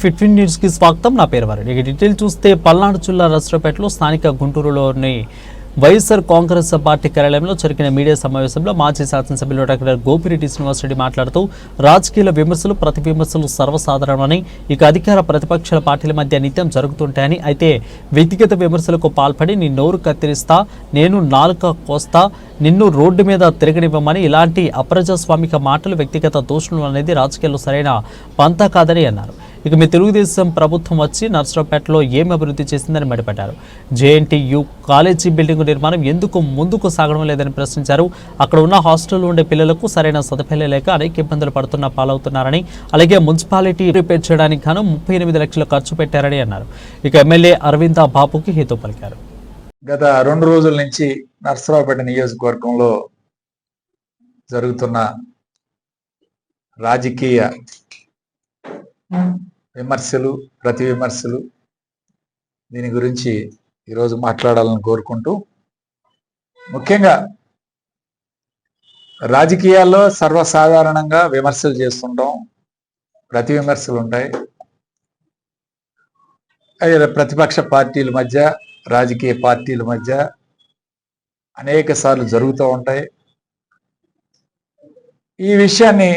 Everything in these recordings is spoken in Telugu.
ఫిట్ఫిన్ న్యూస్కి స్వాగతం. నా పేరు వారి ఇక డీటెయిల్ చూస్తే పల్నాడు జిల్లా రసరపేటలో స్థానిక గుంటూరులోని వైఎస్ఆర్ కాంగ్రెస్ పార్టీ కార్యాలయంలో జరిగిన మీడియా సమావేశంలో మాజీ శాసనసభ్యులు డాక్టర్ గోపిరెడ్డి శ్రీనివాసరెడ్డి మాట్లాడుతూ రాజకీయ విమర్శలు ప్రతి విమర్శలు సర్వసాధారణమని ఇక అధికార ప్రతిపక్షాల పార్టీల మధ్య నిత్యం జరుగుతుంటాయని అయితే వ్యక్తిగత విమర్శలకు పాల్పడి నీ నోరు కత్తిరిస్తా నేను నాలుక కోస్తా నిన్ను రోడ్డు మీద తిరగనివ్వమని ఇలాంటి అప్రజాస్వామిక మాటలు వ్యక్తిగత దూషణలు అనేది రాజకీయాల్లో సరైన పంతా కాదని అన్నారు. ఇక మీ తెలుగుదేశం ప్రభుత్వం వచ్చి నర్సరావుపేటలో ఏం అభివృద్ధి చేసిందని మండిపడ్డారు. జేఎన్టీయు కాలేజీ బిల్డింగ్ నిర్మాణం ఎందుకు ముందుకు సాగడం లేదని ప్రశ్నించారు. అక్కడ ఉన్న హాస్టల్లో ఉండే పిల్లలకు సరైన సదుపాయాలు లేక అనేక ఇబ్బందులు పడుతున్న పాలవుతున్నారని అలాగే మున్సిపాలిటీ రిపేర్ చేయడానికి గాను ముప్పై ఎనిమిది లక్షలు ఖర్చు పెట్టారని అన్నారు. ఇక ఎమ్మెల్యే అరవింద బాబుకి హితో పలికారు. గత రెండు రోజుల నుంచి నర్సరావుపేట నియోజకవర్గంలో జరుగుతున్న రాజకీయ విమర్శలు ప్రతి విమర్శలు దీని గురించి ఈరోజు మాట్లాడాలని కోరుకుంటూ ముఖ్యంగా రాజకీయాల్లో సర్వసాధారణంగా విమర్శలు చేస్తుంటాం. ప్రతి విమర్శలు ఉంటాయి. ప్రతిపక్ష పార్టీల మధ్య రాజకీయ పార్టీల మధ్య అనేక సార్లు జరుగుతూ ఉంటాయి. ఈ విషయాన్ని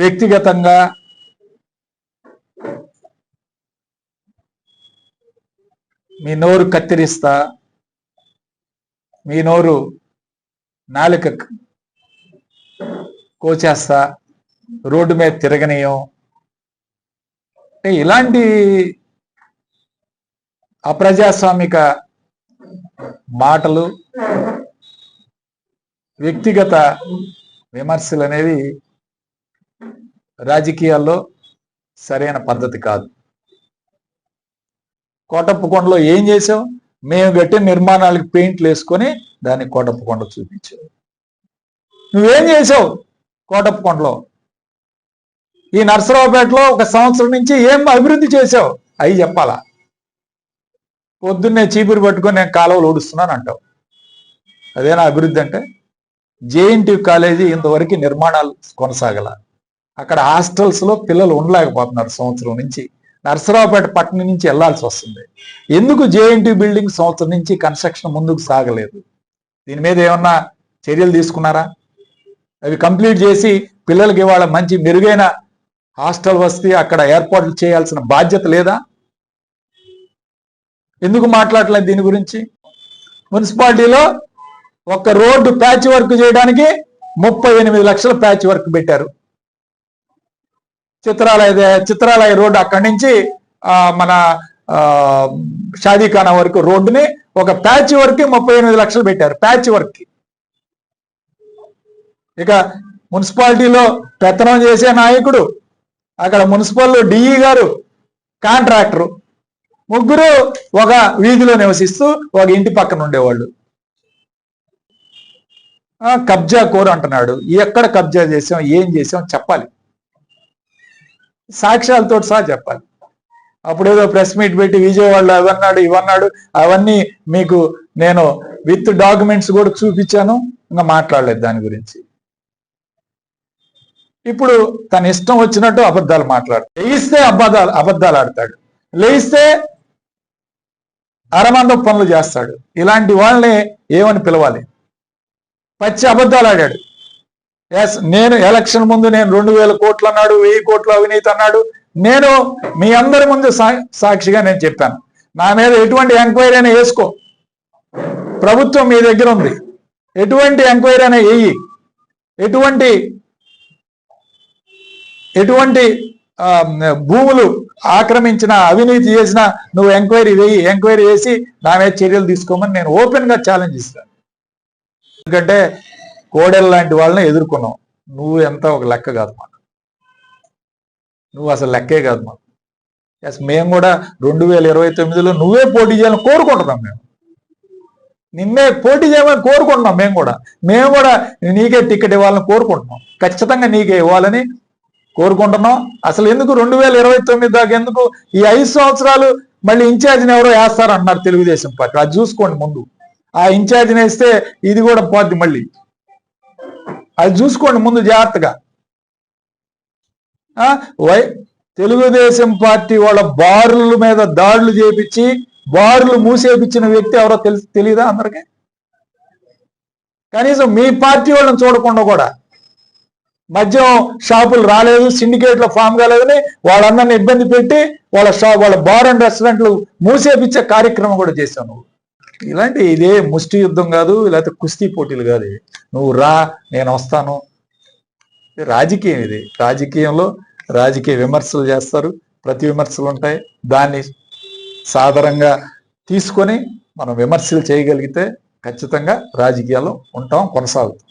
వ్యక్తిగతంగా మీ నోరు కత్తిరిస్తా మీ నోరు నాలుక కోచేస్తా రోడ్డు మీద తిరగనీయం. అంటే ఇలాంటి అప్రజాస్వామిక మాటలు వ్యక్తిగత విమర్శలు అనేవి రాజకీయాల్లో సరైన పద్ధతి కాదు. కోటప్పకొండలో ఏం చేసావు? మేము కట్టే నిర్మాణాలకు పెయింట్లు వేసుకొని దాన్ని కోటప్పకొండ చూపించావు. నువ్వేం చేసావు కోటప్పకొండలో ఈ నర్సరావుపేటలో ఒక సంవత్సరం నుంచి ఏం అభివృద్ధి చేసావు? అవి చెప్పాలా? పొద్దున్నే చీపురు పట్టుకొని నేను కాలువలు ఊడుస్తున్నాను అంటావు. అదేనా అభివృద్ధి అంటే? జేఎన్టీ కాలేజీ ఇంతవరకు నిర్మాణాలు కొనసాగల. అక్కడ హాస్టల్స్లో పిల్లలు ఉండలేకపోతున్నారు సంవత్సరం నుంచి. నర్సరావుపేట పట్టణం నుంచి వెళ్ళాల్సి వస్తుంది. ఎందుకు జేఎన్టీ బిల్డింగ్ సంవత్సరం నుంచి కన్స్ట్రక్షన్ ముందుకు సాగలేదు? దీని మీద ఏమన్నా చర్యలు తీసుకున్నారా? అవి కంప్లీట్ చేసి పిల్లలకి ఇవాళ మంచి మెరుగైన హాస్టల్ వస్తే అక్కడ ఏర్పాట్లు చేయాల్సిన బాధ్యత లేదా? ఎందుకు మాట్లాడలేదు దీని గురించి? మున్సిపాలిటీలో ఒక రోడ్డు ప్యాచ్ వర్క్ చేయడానికి ముప్పై ఎనిమిది లక్షల ప్యాచ్ వర్క్ పెట్టారు. చిత్రాలయ చిత్రాలయ రోడ్డు అక్కడి నుంచి మన షాదీఖానా వరకు రోడ్డుని ఒక ప్యాచ్ వర్క్ ముప్పై ఎనిమిది లక్షలు పెట్టారు ప్యాచ్ వర్క్. ఇక మున్సిపాలిటీలో పెత్తనం చేసే నాయకుడు అక్కడ మున్సిపల్ డిఈ గారు కాంట్రాక్టరు ముగ్గురు ఒక వీధిలో నివసిస్తూ ఒక ఇంటి పక్కన ఉండేవాళ్ళు. కబ్జా కోరు అంటున్నాడు. ఎక్కడ కబ్జా చేసాం ఏం చేసాం చెప్పాలి. సాక్ష్యాలతో సహా చెప్పాలి. అప్పుడేదో ప్రెస్ మీట్ పెట్టి విజయవాడలో అవన్నాడు ఇవన్నాడు అవన్నీ మీకు నేను విత్ డాక్యుమెంట్స్ కూడా చూపించాను ఇంకా మాట్లాడలేదు దాని గురించి. ఇప్పుడు తన ఇష్టం వచ్చినట్టు అబద్ధాలు మాట్లాడు. లేయిస్తే అబద్ధాలు అబద్ధాలు ఆడతాడు. లేయిస్తే అరమంద పనులు చేస్తాడు. ఇలాంటి వాళ్ళని ఏమని పిలవాలి? పచ్చి అబద్ధాలు ఆడాడు. ఎస్ నేను ఎలక్షన్ ముందు నేను రెండు వేల కోట్లు అన్నాడు వెయ్యి కోట్లు అవినీతి అన్నాడు. నేను మీ అందరి ముందు సా- సాక్షిగా నేను చెప్పాను. నా మీద ఎటువంటి ఎంక్వైరీ అయినా వేసుకో. ప్రభుత్వం మీ దగ్గర ఉంది. ఎటువంటి ఎంక్వైరీ అయినా వేయి. ఎటువంటి ఎటువంటి భూములు ఆక్రమించిన అవినీతి చేసిన నువ్వు ఎంక్వైరీ వేయి. ఎంక్వైరీ వేసి నా మీద చర్యలు తీసుకోమని నేను ఓపెన్గా ఛాలెంజ్ ఇస్తాను ఎందుకంటే కోడెల లాంటి వాళ్ళని ఎదుర్కొన్నావు నువ్వు ఎంత ఒక లెక్క కాదు మాకు. నువ్వు అసలు లెక్కే కాదు మాకు. ఎస్ మేము కూడా రెండు వేల ఇరవై తొమ్మిదిలో నువ్వే పోటీ చేయాలని కోరుకుంటున్నాం మేము. నిన్నే పోటీ చేయమని కోరుకుంటున్నాం మేము కూడా. మేము కూడా నీకే టికెట్ ఇవ్వాలని కోరుకుంటున్నాం. ఖచ్చితంగా నీకే ఇవ్వాలని కోరుకుంటున్నాం. అసలు ఎందుకు రెండు వేల ఇరవై తొమ్మిది దాకా ఎందుకు ఈ ఐదు సంవత్సరాలు మళ్ళీ ఇన్ఛార్జిని ఎవరో వేస్తారు అన్నారు తెలుగుదేశం పార్టీ. అది చూసుకోండి ముందు. ఆ ఇన్ఛార్జిని వేస్తే ఇది కూడా పోద్ది మళ్ళీ. అది చూసుకోండి ముందు జాగ్రత్తగా. ఆ, వై తెలుగుదేశం పార్టీ వాళ్ళ బారుల మీద దాడులు చేపించి బారులు మూసేపించిన వ్యక్తి ఎవరో తెలుసు తెలియదా అందరికీ? కనీసం మీ పార్టీ వాళ్ళని చూడకుండా కూడా. మద్యం షాపులు రాలేదు సిండికేట్లో ఫామ్ కాలేదని వాళ్ళందరిని ఇబ్బంది పెట్టి వాళ్ళ షాప్ వాళ్ళ బార్ అండ్ రెస్టారెంట్లు మూసేపించే కార్యక్రమం కూడా చేశావు నువ్వు. ఇలాంటి ఇదే ముష్టి యుద్ధం కాదు లేకపోతే కుస్తీ పోటీలు కాదు నువ్వు రా నేను వస్తాను. రాజకీయం ఇది. రాజకీయంలో రాజకీయ విమర్శలు చేస్తారు. ప్రతి విమర్శలు ఉంటాయి. దాన్ని సాధారణంగా తీసుకొని మనం విమర్శలు చేయగలిగితే ఖచ్చితంగా రాజకీయాల్లో ఉంటాం కొనసాగుతాం.